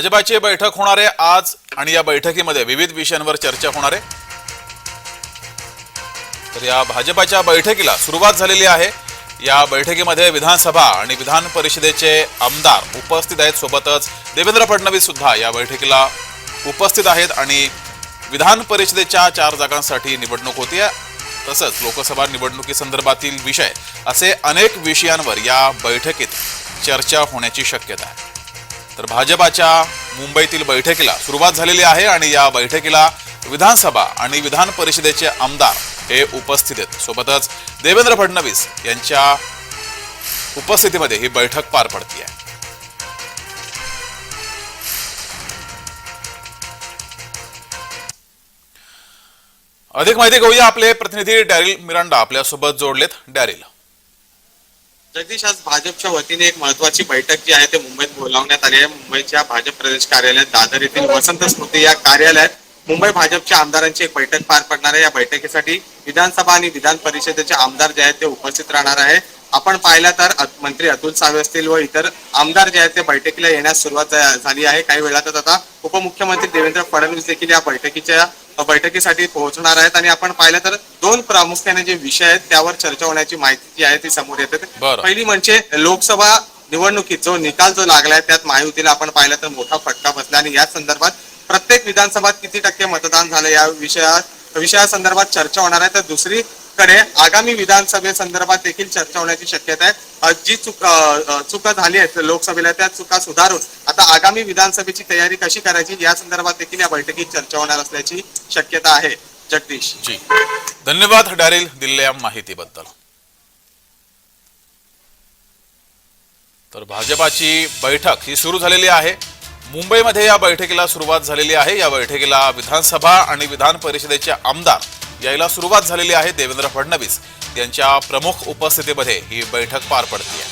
भाजपाची बैठक होणार आहे आज आणि या बैठकीमध्ये विविध विषयांवर चर्चा होणार आहे. तर या भाजपाच्या बैठकीला सुरुवात झालेली आहे. या बैठकीमध्ये विधानसभा आणि विधान परिषदेचे आमदार उपस्थित आहेत. सोबतच देवेंद्र फडणवीस सुद्धा या बैठकीला उपस्थित आहेत आणि विधान परिषदेच्या चार जागांसाठी निवडणूक होती तसंच लोकसभा निवडणुकीसंदर्भातील विषय असे अनेक विषयांवर या बैठकीत चर्चा होण्याची शक्यता आहे. तर भाजपाच्या मुंबईतील बैठकीला सुरुवात झालेली आहे आणि या बैठकीला विधानसभा आणि विधान परिषदेचे आमदार हे उपस्थित आहेत. सोबतच देवेंद्र फडणवीस यांच्या उपस्थितीमध्ये ही बैठक पार पडती आहे अधिक माहिती घेऊया आपले प्रतिनिधी डॅरिल मिरांडा आपल्यासोबत जोडलेत डॅरिल. जगदीश आज भाजपच्या वतीने एक महत्वाची बैठक जी आहे ते मुंबईत बोलावण्यात आली आहे. मुंबईच्या भाजप प्रदेश कार्यालयात दादर येथील वसंत स्मृती या कार्यालयात मुंबई भाजपच्या आमदारांची एक बैठक पार पडणार आहे. या बैठकीसाठी विधानसभा आणि विधान परिषदेचे आमदार जे आहेत ते उपस्थित राहणार आहे. आपण पाहिलं तर मंत्री अतुल सावे असतील व इतर आमदार जे आहेत ते बैठकीला येण्यास सुरुवात झाली आहे. काही वेळातच आता उपमुख्यमंत्री देवेंद्र फडणवीस देखील या बैठकीच्या बैठकीसाठी पोहोचणार आहेत आणि आपण पाहिलं तर दोन प्रामुख्याने जे विषय आहेत त्यावर चर्चा होण्याची माहिती जी आहे ती समोर येते. पहिली म्हणजे लोकसभा निवडणुकीत जो निकाल जो लागलाय त्यात महायुतीला आपण पाहिलं तर मोठा फटका बसला आणि या संदर्भात प्रत्येक विधानसभात किती टक्के मतदान झालं या विषयात विषयासंदर्भात चर्चा होणार आहे. तर दुसरीकडे आगामी विधानसभेसंदर्भात देखील चर्चा होण्याची शक्यता आहे. जी चूक चुका झाली आहेत लोकसभेला त्या चुका सुधारून आता आगामी विधानसभेची तयारी कशी करायची या संदर्भात देखील या बैठकीत चर्चा होणार असल्याची शक्यता आहे. जगदीश. जी. धन्यवाद डॅरिल दिलेल्या माहितीबद्दल. तर भाजपाची बैठक ही सुरू झालेली आहे. मुंबईमध्ये या बैठकीला सुरुवात झालेली आहे. या बैठकीला विधानसभा आणि विधान परिषदेचे आमदार यायला सुरुवात झालेली आहे. देवेंद्र फडणवीस यांच्या प्रमुख उपस्थितीमध्ये ही बैठक पार पडते आहे